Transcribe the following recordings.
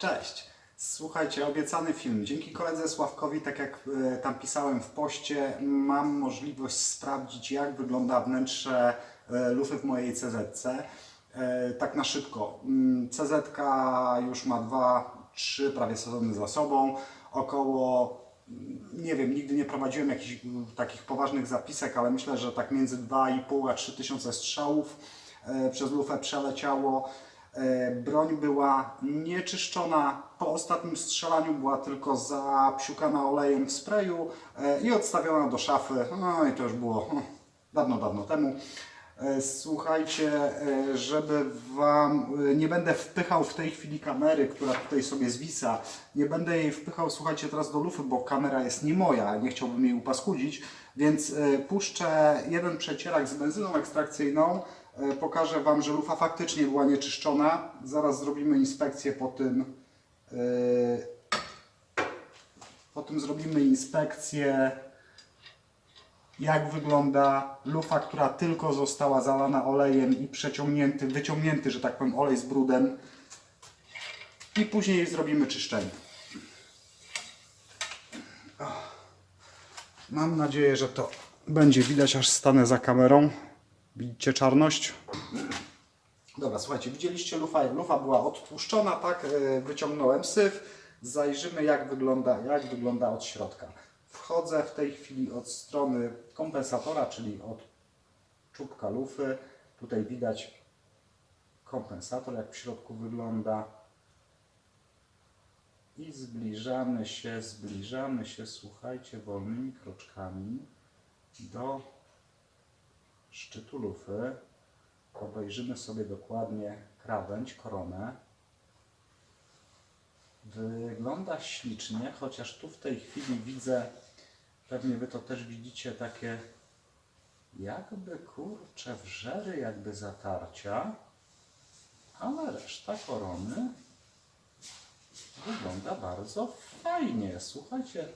Cześć. Słuchajcie, obiecany film. Dzięki koledze Sławkowi, tak jak e, tam pisałem w poście, mam możliwość sprawdzić, jak wygląda wnętrze e, lufy w mojej CZ. E, tak na szybko. Mm, CZ już ma dwa, trzy prawie sezony za sobą. Około, mm, nie wiem, nigdy nie prowadziłem jakichś mm, takich poważnych zapisek, ale myślę, że tak między 2,5 a 3 tysiące strzałów przez lufę przeleciało. E, Broń była nieczyszczona. Po ostatnim strzelaniu była tylko zapsiukana olejem w sprayu e, i odstawiona do szafy. No i to już było hm, dawno, dawno temu. E, Słuchajcie, żeby Wam. Nie będę wpychał w tej chwili kamery, która tutaj sobie zwisa. Nie będę jej wpychał, słuchajcie, teraz do lufy, bo kamera jest nie moja. Nie chciałbym jej upaskudzić. Więc puszczę jeden przecierak z benzyną ekstrakcyjną. E, Pokażę Wam, że lufa faktycznie była nieczyszczona. Zaraz zrobimy inspekcję po tym. e, Po tym zrobimy inspekcję jak wygląda lufa, która tylko została zalana olejem i przeciągnięty, wyciągnięty, że tak powiem, olej z brudem. I później zrobimy czyszczenie. Mam nadzieję, że to będzie widać, aż stanę za kamerą. Widzicie czarność? Dobra, słuchajcie, widzieliście lufa, lufa była odtłuszczona, tak? E, Wyciągnąłem syf. Zajrzymy jak wygląda, jak wygląda od środka. Wchodzę w tej chwili od strony kompensatora, czyli od czubka lufy. Tutaj widać kompensator, jak w środku wygląda. I zbliżamy się, zbliżamy się, słuchajcie, wolnymi kroczkami do szczytu lufy. Obejrzymy sobie dokładnie krawędź, koronę. Wygląda ślicznie, chociaż tu w tej chwili widzę, pewnie Wy to też widzicie, takie jakby kurcze wrzery, jakby zatarcia, ale reszta korony wygląda bardzo fajnie. Słuchajcie,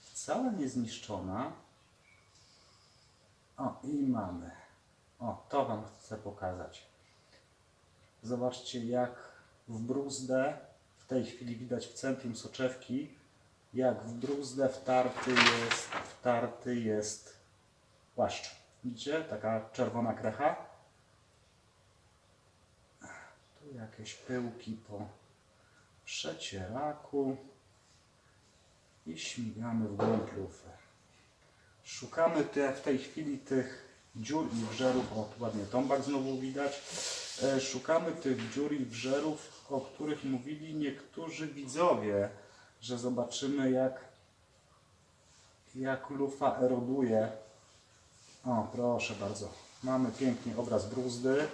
wcale nie zniszczona. O, i mamy. O, to Wam chcę pokazać. Zobaczcie, jak w bruzdę, w tej chwili widać w centrum soczewki, jak w bruzdę wtarty jest, wtarty jest płaszcz. Widzicie? Taka czerwona krecha. Tu jakieś pyłki po przecieraku i śmigamy w głąb lufy. Szukamy te, w tej chwili tych dziur i wżerów. O, ładnie tombak znowu widać. E, szukamy tych dziur i wżerów, o których mówili niektórzy widzowie, że zobaczymy jak, jak lufa eroduje. O, proszę bardzo. Mamy pięknie obraz bruzdy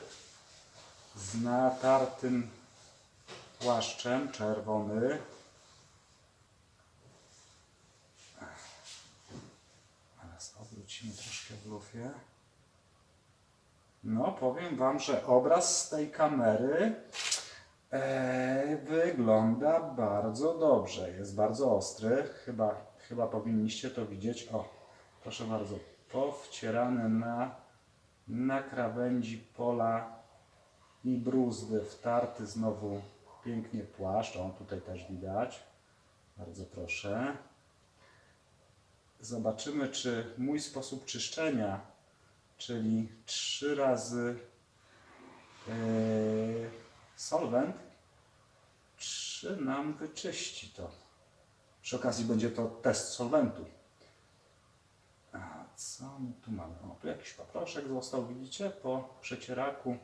z natartym płaszczem czerwony. Teraz troszkę w lufie. No, powiem Wam, że obraz z tej kamery e, wygląda bardzo dobrze. Jest bardzo ostry. Chyba, chyba powinniście to widzieć. O, proszę bardzo. Powcierany na, na krawędzi pola i bruzdy. Wtarty znowu pięknie płaszcz. On tutaj też widać. Bardzo proszę. Zobaczymy, czy mój sposób czyszczenia, czyli trzy razy yy, solwent, czy nam wyczyści to. Przy okazji będzie to test solwentu. A co my tu mamy? O, tu jakiś paproszek został, widzicie, po przecieraku.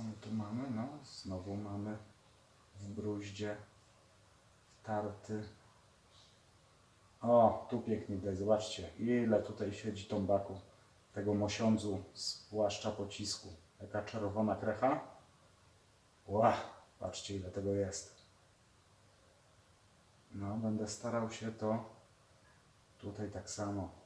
Co my tu mamy? No, znowu mamy w bruździe tarty. O, tu pięknie widać, zobaczcie, ile tutaj siedzi tombaku, tego mosiądzu z płaszcza pocisku. Jaka czerwona krecha. Ła, patrzcie ile tego jest. No, będę starał się to tutaj tak samo.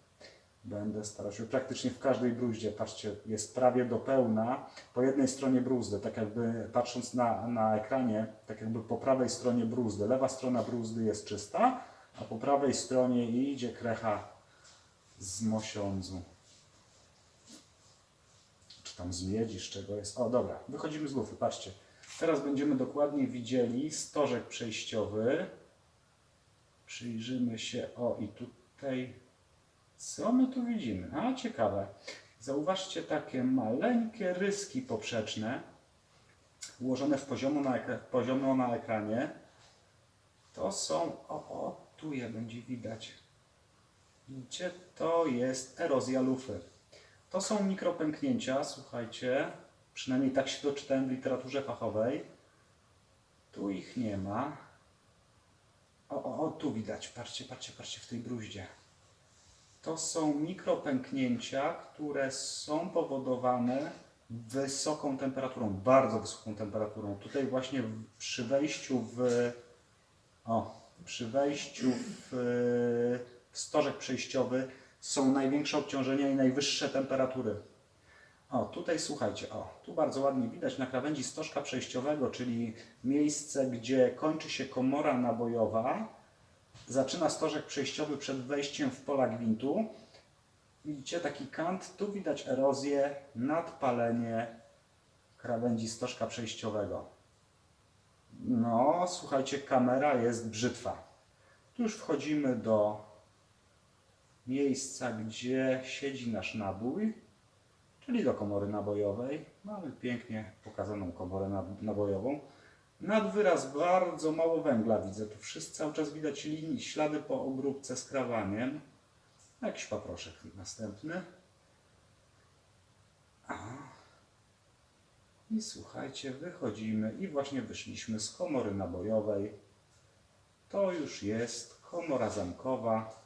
Będę starał się praktycznie w każdej bruździe, patrzcie, jest prawie do pełna po jednej stronie bruzdy, tak jakby patrząc na, na ekranie, tak jakby po prawej stronie bruzdy. Lewa strona bruzdy jest czysta, a po prawej stronie idzie krecha z mosiądzu. czy tam z miedzi, z czego jest. O, dobra, wychodzimy z lufy, patrzcie. Teraz będziemy dokładnie widzieli stożek przejściowy. Przyjrzymy się, o i tutaj, co my tu widzimy? A, ciekawe. Zauważcie takie maleńkie ryski poprzeczne, ułożone w poziomo na, ekra- na ekranie. To są, o, o, tu je będzie widać. Widzicie, to jest erozja lufy. To są mikropęknięcia, słuchajcie. Przynajmniej tak się doczytałem w literaturze fachowej. Tu ich nie ma. O, o, o, tu widać, patrzcie, patrzcie, patrzcie w tej bruździe. To są mikropęknięcia, które są powodowane wysoką temperaturą, bardzo wysoką temperaturą. Tutaj właśnie przy wejściu w o, przy wejściu w, w stożek przejściowy są największe obciążenia i najwyższe temperatury. O, tutaj słuchajcie, o, tu bardzo ładnie widać na krawędzi stożka przejściowego, czyli miejsce, gdzie kończy się komora nabojowa, zaczyna stożek przejściowy przed wejściem w pola gwintu. Widzicie taki kant, tu widać erozję, nadpalenie krawędzi stożka przejściowego. No, słuchajcie, kamera jest brzytwa. Tu już wchodzimy do miejsca, gdzie siedzi nasz nabój, czyli do komory nabojowej. Mamy pięknie pokazaną komorę nab- nabojową. Nad wyraz bardzo mało węgla widzę. Tu wszyscy cały czas widać linii, ślady po obróbce z krawaniem. Jakiś paproszek następny. I słuchajcie, wychodzimy i właśnie wyszliśmy z komory nabojowej. To już jest komora zamkowa.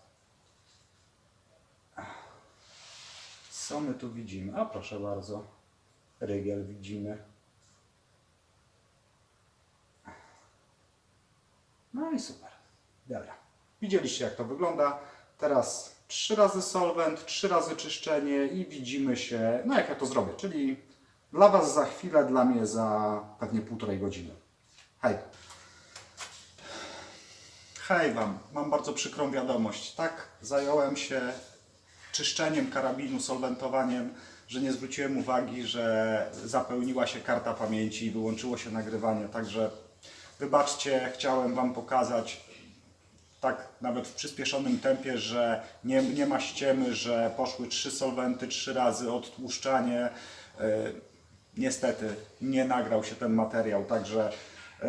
Co my tu widzimy? A proszę bardzo, rygiel widzimy. I super. Dobra. Widzieliście jak to wygląda. Teraz trzy razy solwent, trzy razy czyszczenie i widzimy się, no jak ja to zrobię, czyli dla Was za chwilę, dla mnie za pewnie półtorej godziny. Hej. Hej Wam, mam bardzo przykrą wiadomość. Tak, zająłem się czyszczeniem karabinu, solwentowaniem, że nie zwróciłem uwagi, że zapełniła się karta pamięci i wyłączyło się nagrywanie. Także wybaczcie, chciałem Wam pokazać tak nawet w przyspieszonym tempie, że nie, nie ma ściemy, że poszły trzy solwenty, trzy razy odtłuszczanie. Yy, niestety nie nagrał się ten materiał, także yy,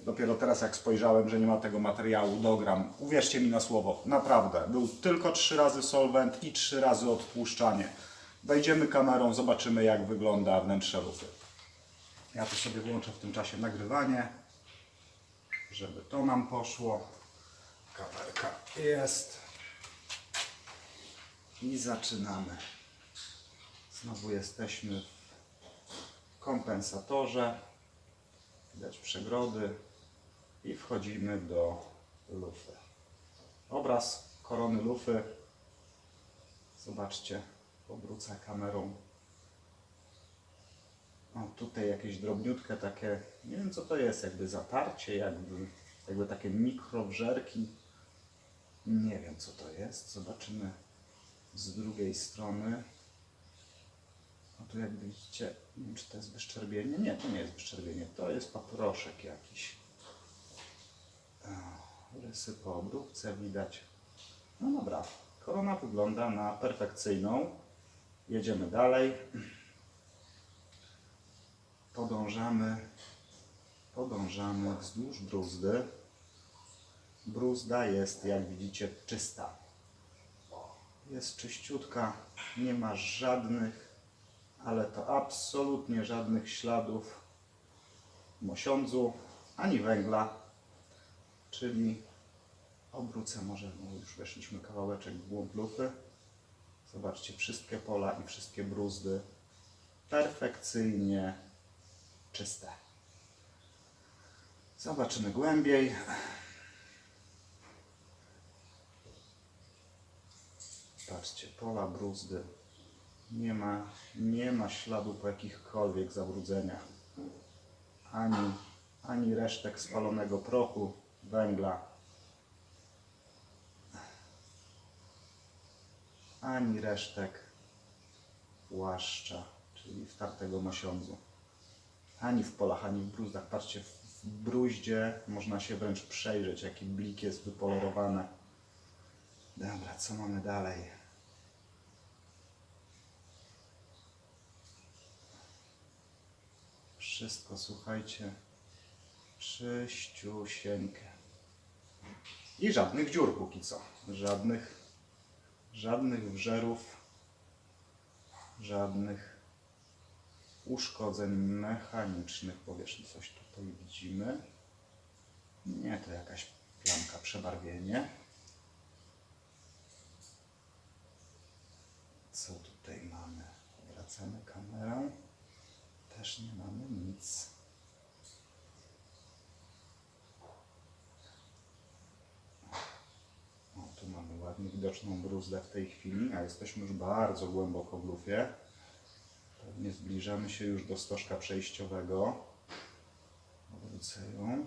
dopiero teraz jak spojrzałem, że nie ma tego materiału, dogram. Uwierzcie mi na słowo, naprawdę. Był tylko trzy razy solwent i trzy razy odtłuszczanie. Wejdziemy kamerą, zobaczymy jak wygląda wnętrze lufy. Ja tu sobie włączę w tym czasie nagrywanie, żeby to nam poszło. Kamerka jest. I zaczynamy. Znowu jesteśmy w kompensatorze. Widać przegrody. I wchodzimy do lufy. Obraz korony lufy. Zobaczcie, obrócę kamerą. O, tutaj jakieś drobniutkie takie, nie wiem co to jest, jakby zatarcie, jakby, jakby takie mikrowżerki. Nie wiem co to jest. Zobaczymy z drugiej strony. No tu jak widzicie, nie wiem czy to jest wyszczerbienie. Nie, to nie jest wyszczerbienie, to jest paproszek jakiś. O, Rysy po obróbce widać. No dobra, korona wygląda na perfekcyjną. Jedziemy dalej. Podążamy, podążamy wzdłuż bruzdy. Bruzda jest, jak widzicie, czysta. Jest czyściutka, nie ma żadnych, ale to absolutnie żadnych śladów mosiądzu ani węgla. Czyli obrócę może, no już weszliśmy kawałeczek w głąb lufy. Zobaczcie, wszystkie pola i wszystkie bruzdy perfekcyjnie czyste. Zobaczymy głębiej. Patrzcie, pola bruzdy. Nie ma, nie ma śladu po jakichkolwiek zabrudzeniach. Ani, ani resztek spalonego prochu, węgla. Ani resztek płaszcza czyli w tartego mosiądzu. Ani w polach, ani w bruzdach. Patrzcie, w bruździe można się wręcz przejrzeć, jaki blik jest wypolerowany. Dobra, co mamy dalej? Wszystko, słuchajcie, czyściusieńkie. I żadnych dziur póki co. Żadnych, żadnych wżerów, żadnych uszkodzeń mechanicznych powierzchni. Coś tutaj widzimy. Nie, to jakaś plamka, przebarwienie. Co tutaj mamy? Wracamy kamerą. Też nie mamy nic. O, tu mamy ładnie widoczną bruzdę w tej chwili, a jesteśmy już bardzo głęboko w lufie. Pewnie zbliżamy się już do stożka przejściowego. Odwrócę ją.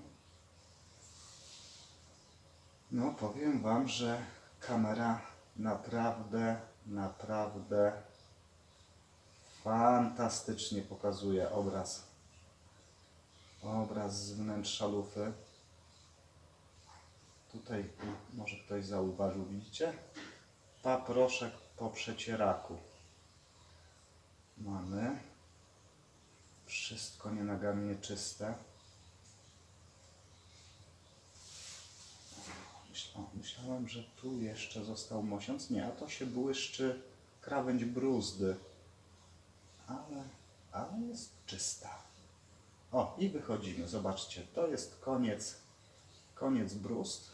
No, powiem Wam, że kamera naprawdę, naprawdę fantastycznie pokazuje obraz. Obraz z wnętrza lufy. Tutaj może ktoś zauważył, widzicie? Paproszek po przecieraku. Mamy. Wszystko nienagannie czyste. O, Myślałem, że tu jeszcze został mosiąc. Nie, a to się błyszczy krawędź bruzdy. Ale, ale jest czysta. O, i wychodzimy. Zobaczcie, to jest koniec, koniec bruzd.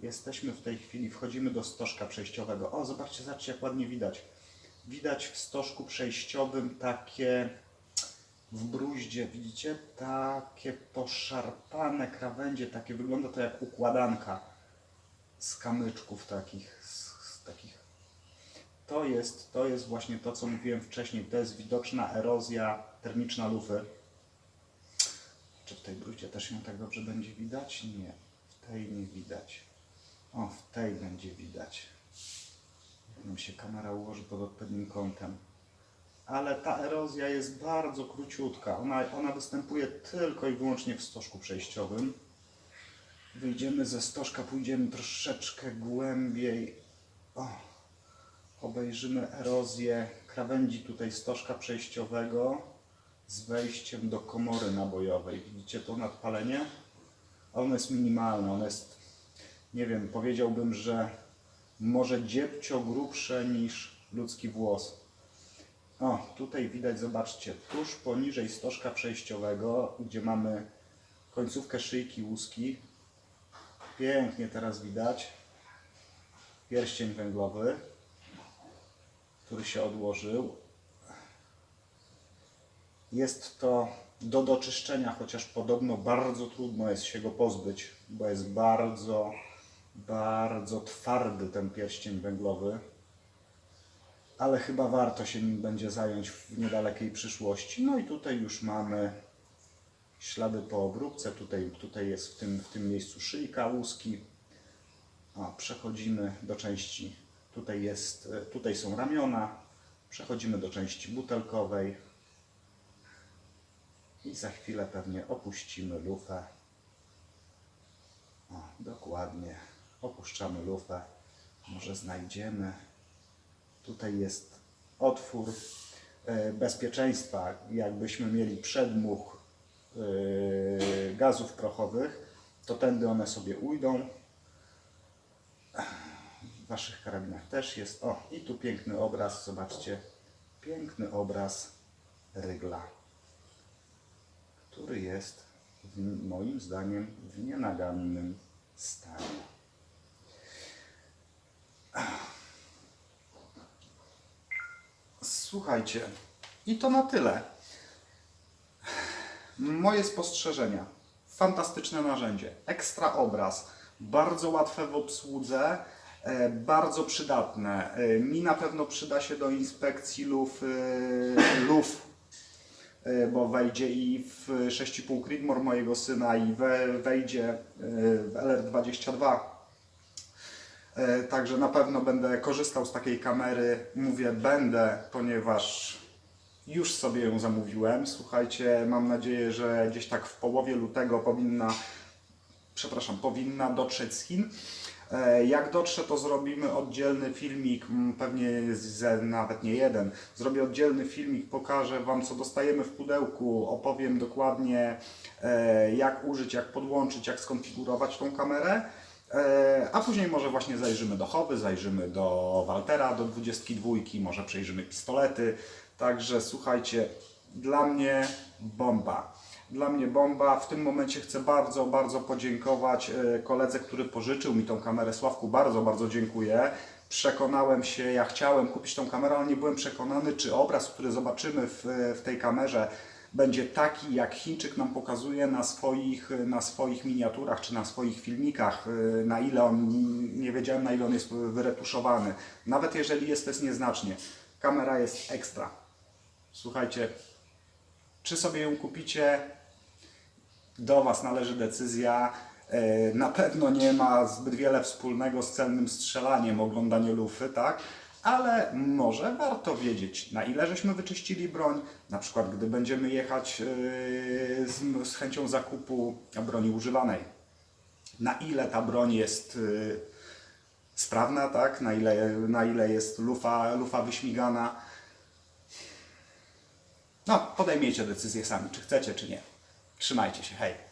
Jesteśmy w tej chwili, wchodzimy do stożka przejściowego. O, zobaczcie, zobaczcie, jak ładnie widać. Widać w stożku przejściowym takie w bruździe, widzicie? Takie poszarpane krawędzie, takie wygląda to jak układanka z kamyczków takich, z, z takich. To jest, to jest właśnie to, co mówiłem wcześniej. To jest widoczna erozja termiczna lufy. Czy w tej bruździe też ją tak dobrze będzie widać? Nie, w tej nie widać. O, w tej będzie widać. Nam się kamera ułoży pod odpowiednim kątem. Ale ta erozja jest bardzo króciutka. Ona, ona występuje tylko i wyłącznie w stożku przejściowym. Wyjdziemy ze stożka, pójdziemy troszeczkę głębiej. O, obejrzymy erozję krawędzi tutaj stożka przejściowego z wejściem do komory nabojowej. Widzicie to nadpalenie? Ono jest minimalne, ono jest, nie wiem, powiedziałbym, że może dziebcio grubsze niż ludzki włos. O, tutaj widać, zobaczcie, tuż poniżej stożka przejściowego, gdzie mamy końcówkę szyjki łuski. Pięknie teraz widać pierścień węglowy, który się odłożył. Jest to do doczyszczenia, chociaż podobno bardzo trudno jest się go pozbyć, bo jest bardzo, bardzo twardy ten pierścień węglowy. Ale chyba warto się nim będzie zająć w niedalekiej przyszłości. No i tutaj już mamy ślady po obróbce. Tutaj, tutaj jest w tym, w tym miejscu szyjka łuski. A, przechodzimy do części, tutaj, jest, e, tutaj są ramiona, przechodzimy do części butelkowej i za chwilę pewnie opuścimy lufę. O, dokładnie, opuszczamy lufę, może znajdziemy, tutaj jest otwór e, bezpieczeństwa, jakbyśmy mieli przedmuch e, gazów prochowych, to tędy one sobie ujdą, w Waszych karabinach też jest. O, i tu piękny obraz, zobaczcie. Piękny obraz rygla, który jest moim zdaniem w nienagannym stanie. Słuchajcie, i to na tyle. Moje spostrzeżenia. Fantastyczne narzędzie. Ekstra obraz. Bardzo łatwe w obsłudze. e, Bardzo przydatne. E, Mi na pewno przyda się do inspekcji luf, e, luf bo wejdzie i w 6,5 Creedmoor mojego syna i we, wejdzie w LR22. E, Także na pewno będę korzystał z takiej kamery. Mówię będę, ponieważ Już sobie ją zamówiłem. Słuchajcie, mam nadzieję, że gdzieś tak w połowie lutego powinna, przepraszam, powinna dotrzeć z Chin. E, Jak dotrze, to zrobimy oddzielny filmik, pewnie z, nawet nie jeden. Zrobię oddzielny filmik, pokażę Wam, co dostajemy w pudełku, opowiem dokładnie, e, jak użyć, jak podłączyć, jak skonfigurować tą kamerę. E, A później może właśnie zajrzymy do Chowy, zajrzymy do Waltera, do 22, może przejrzymy pistolety. Także słuchajcie, dla mnie bomba. Dla mnie bomba. W tym momencie chcę bardzo, bardzo podziękować e, koledze, który pożyczył mi tą kamerę. Sławku, bardzo, bardzo dziękuję. Przekonałem się, ja chciałem kupić tą kamerę, ale nie byłem przekonany, czy obraz, który zobaczymy w, w tej kamerze, będzie taki, jak Chińczyk nam pokazuje na swoich, na swoich miniaturach czy na swoich filmikach, na ile on, nie wiedziałem na ile on jest wyretuszowany. Nawet jeżeli jest to jest nieznacznie, kamera jest ekstra. Słuchajcie, czy sobie ją kupicie, do Was należy decyzja. E, Na pewno nie ma zbyt wiele wspólnego z celnym strzelaniem, oglądanie lufy, tak? Ale może warto wiedzieć, na ile żeśmy wyczyścili broń. Na przykład, gdy będziemy jechać e, z, chęcią zakupu broni używanej. Na ile ta broń jest e, sprawna, tak? Na ile, na ile jest lufa, lufa wyśmigana. No, podejmiecie decyzję sami, czy chcecie, czy nie. Trzymajcie się, hej!